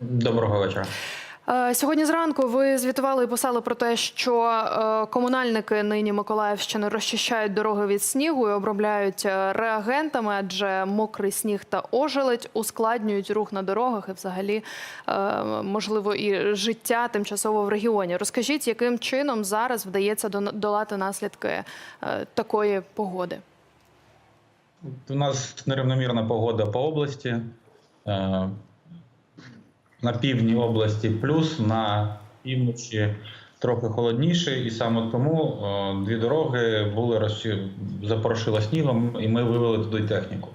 Доброго вечора. Е, Сьогодні зранку ви звітували і писали про те, що е, комунальники нині Миколаївщини розчищають дороги від снігу і обробляють е, реагентами, адже мокрий сніг та ожеледь ускладнюють рух на дорогах і, взагалі, можливо, і життя тимчасово в регіоні. Розкажіть, яким чином зараз вдається долати наслідки такої погоди? У нас нерівномірна погода по області. На півдні області плюс, на півночі трохи холодніше, і саме тому е, дві дороги були роз... запорошила снігом, і ми вивели туди техніку.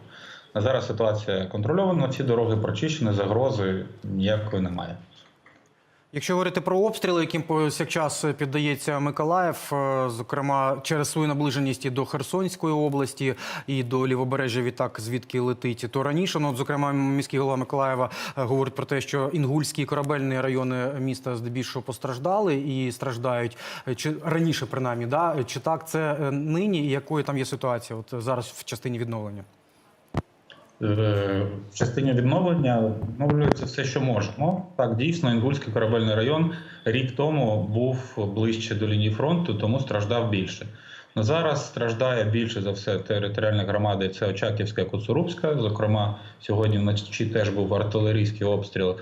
На зараз ситуація контрольована, всі дороги прочищені, загрози ніякої немає. Якщо говорити про обстріли, яким повсякчас піддається Миколаїв, е, зокрема через свою наближеність і до Херсонської області, і до лівобережжя відтак звідки летить, то раніше, ну, зокрема, міський голова Миколаєва е, говорить про те, що інгульські корабельні райони міста здебільшого постраждали і страждають. Е, Чи раніше принаймні, да? чи так це нині, і якою там є ситуація от зараз в частині відновлення? Е, В частині відновлення відновлюється все, що можемо. Так, дійсно, Інгульський корабельний район рік тому був ближче до лінії фронту, тому страждав більше. На зараз страждає більше за все територіальна громада. Це Очаківська Куцурубська. Зокрема, сьогодні вночі теж був артилерійський обстріл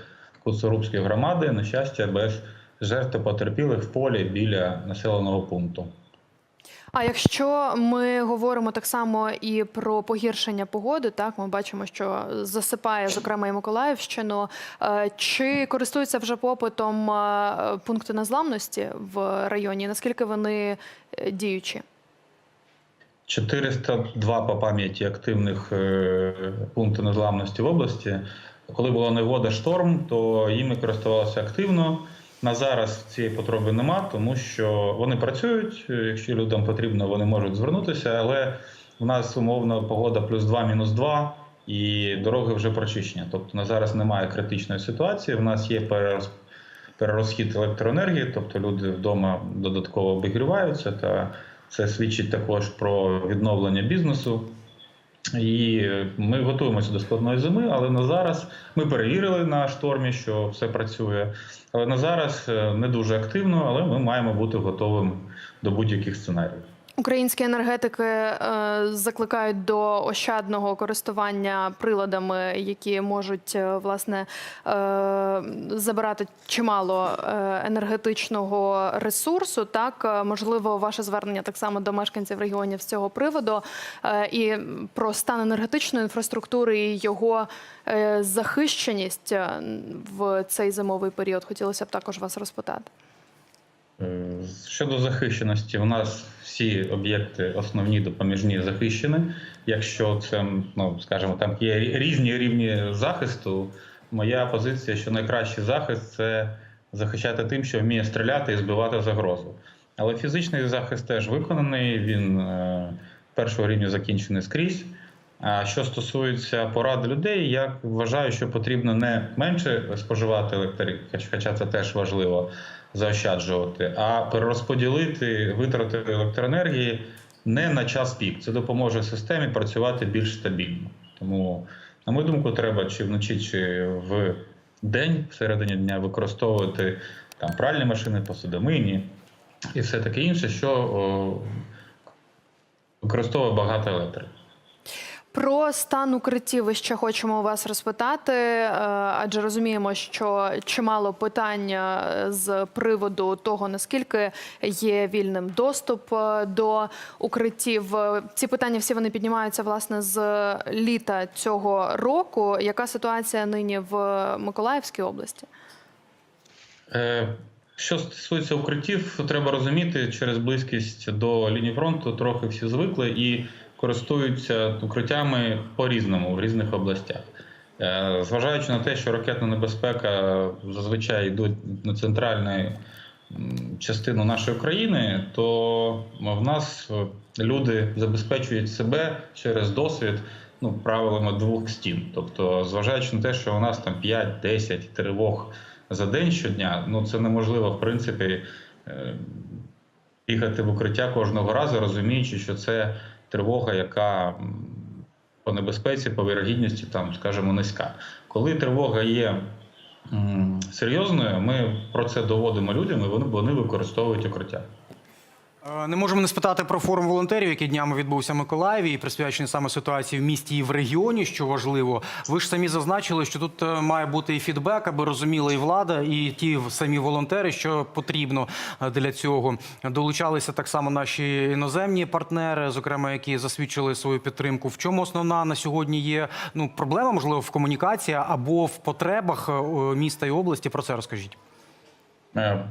Куцурубської громади. На щастя, без жертв потерпілих в полі біля населеного пункту. А якщо ми говоримо так само і про погіршення погоди, так ми бачимо, що засипає зокрема і Миколаївщину. Е, Чи користуються вже попитом е, пункти незламності в районі? Наскільки вони е, діючі? 402 по пам'яті активних пунктів незламності в області. Коли була негода шторм, то їми користувалися активно. На зараз цієї потреби нема, тому що вони працюють. е, Якщо людям потрібно, вони можуть звернутися. Але в нас умовно погода плюс 2, мінус 2, і дороги вже прочищені. Тобто на зараз немає критичної ситуації. В нас є перерозхід електроенергії, тобто люди вдома додатково обігріваються, та це свідчить також про відновлення бізнесу. І ми готуємося до складної зими, але на зараз ми перевірили на штормі, що все працює. Але на зараз е, не дуже активно, але ми маємо бути готовим до будь-яких сценаріїв. Українські енергетики е, закликають до ощадного користування приладами, які можуть е, власне е, забирати чимало енергетичного ресурсу. Так можливо, ваше звернення так само до мешканців регіонів з цього приводу і про стан енергетичної інфраструктури і його захищеність в цей зимовий період. Хотілося б також вас розпитати. Щодо захищеності, у нас всі об'єкти основні допоміжні захищені. Якщо це, ну скажімо, там є різні рівні захисту. Моя позиція, що найкращий захист це захищати тим, що вміє стріляти і збивати загрозу. Але фізичний захист теж виконаний. Він е, першого рівня закінчений скрізь. Що стосується порад людей, я вважаю, що потрібно не менше споживати електрик, хоча це теж важливо заощаджувати, а перерозподілити витрати електроенергії не на час пік. Це допоможе системі працювати більш стабільно. Тому, на мою думку, треба чи вночі, чи в день, всередині дня використовувати там пральні машини, посудомийні і все таке інше, що о, використовує багато електрики. Про стан укриттів ще хочемо у вас розпитати, е, адже розуміємо, що чимало питань е, з приводу того, наскільки є вільним доступ е, до укриттів. Ці питання всі вони піднімаються власне з літа цього року. Яка ситуація нині в Миколаївській області? Що стосується укриттів, треба розуміти, через близькість до лінії фронту трохи всі звикли і користуються укриттями по-різному в різних областях. Е, Зважаючи на те, що ракетна небезпека зазвичай йдуть на центральну частину нашої країни, то в нас е, люди забезпечують себе через досвід ну, правилами двох стін. Тобто, зважаючи на те, що у нас там 5-10 тривог за день щодня, ну це неможливо в принципі е, їхати в укриття кожного разу, розуміючи, що це тривога, яка по небезпеці, по вірогідності, там, скажімо, низька. Коли тривога є серйозною. Ми про це доводимо людям, і вони, використовують укриття. Е, Не можемо не спитати про форум волонтерів, який днями відбувся в Миколаєві і присвячений саме ситуації в місті і в регіоні, що важливо. Ви ж самі зазначили, що тут е, має бути і фідбек, аби розуміла і влада, і ті самі волонтери, що потрібно е, для цього. Долучалися так само наші іноземні партнери, зокрема, які засвідчили свою підтримку. В чому основна на сьогодні є ну проблема, можливо, в комунікації або в потребах міста і області? Про це розкажіть. Е,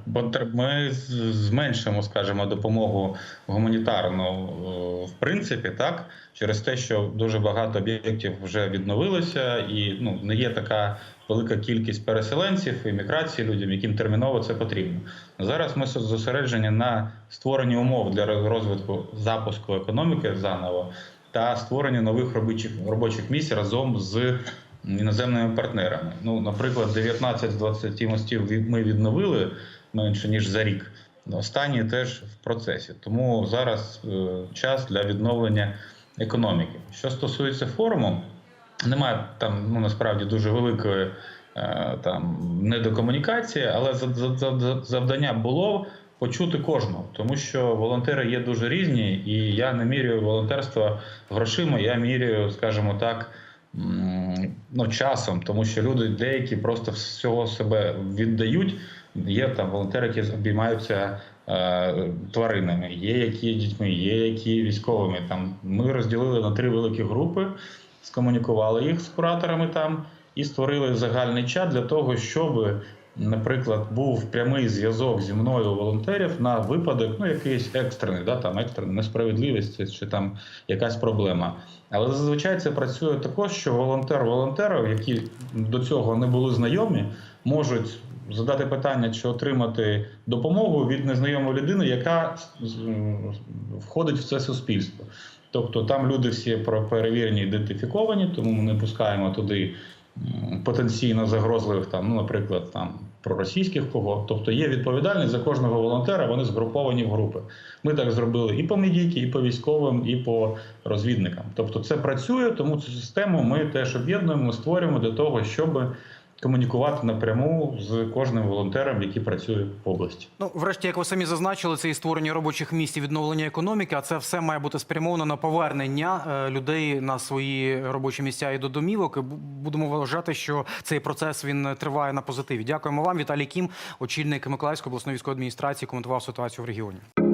Ми зменшимо, скажімо, допомогу гуманітарну е, в принципі, так через те, що дуже багато об'єктів вже відновилося, і ну не є така велика кількість переселенців і міграції людям, яким терміново це потрібно. Зараз ми зосереджені на створенні умов для розвитку запуску економіки заново та створенні нових робочих робочих місць разом з іноземними партнерами. Ну, наприклад, 19 з 20 мостів ми відновили менше ніж за рік. Останні теж в процесі. Тому зараз е, час для відновлення економіки. Що стосується форуму, немає там ну насправді дуже великої е, там недокомунікації, але за- за- за- за- завдання було почути кожного, тому що волонтери є дуже різні, і я не міряю волонтерство грошима, я міряю, скажімо так. Ну, часом, тому що люди деякі просто всього себе віддають. Є там волонтери, які обіймаються е, тваринами, є які дітьми, є які військовими. Там ми розділили на три великі групи, скомунікували їх з кураторами там і створили загальний чат для того, щоб, наприклад, був прямий зв'язок зі мною волонтерів на випадок, ну якийсь екстрений, да, там екстрена несправедливість чи там якась проблема. Але зазвичай це працює також, що волонтер волонтерів, які до цього не були знайомі, можуть задати питання чи отримати допомогу від незнайомої людини, яка входить в це суспільство. Тобто там люди всі перевірені, ідентифіковані, тому ми не пускаємо туди потенційно загрозливих, там, ну, наприклад, там проросійських кого. Тобто є відповідальність за кожного волонтера, вони згруповані в групи. Ми так зробили і по медійки, і по військовим, і по розвідникам. Тобто це працює, тому цю систему ми теж об'єднуємо, створюємо для того, щоб комунікувати напряму з кожним волонтером, який працює в області. Ну, врешті, як ви самі зазначили, це і створення робочих місць і відновлення економіки. А це все має бути спрямовано на повернення е, людей на свої робочі місця і до домівок. Будемо вважати, що цей процес він триває на позитиві. Дякуємо вам. Віталій Кім, очільник Миколаївської обласної військової адміністрації, коментував ситуацію в регіоні.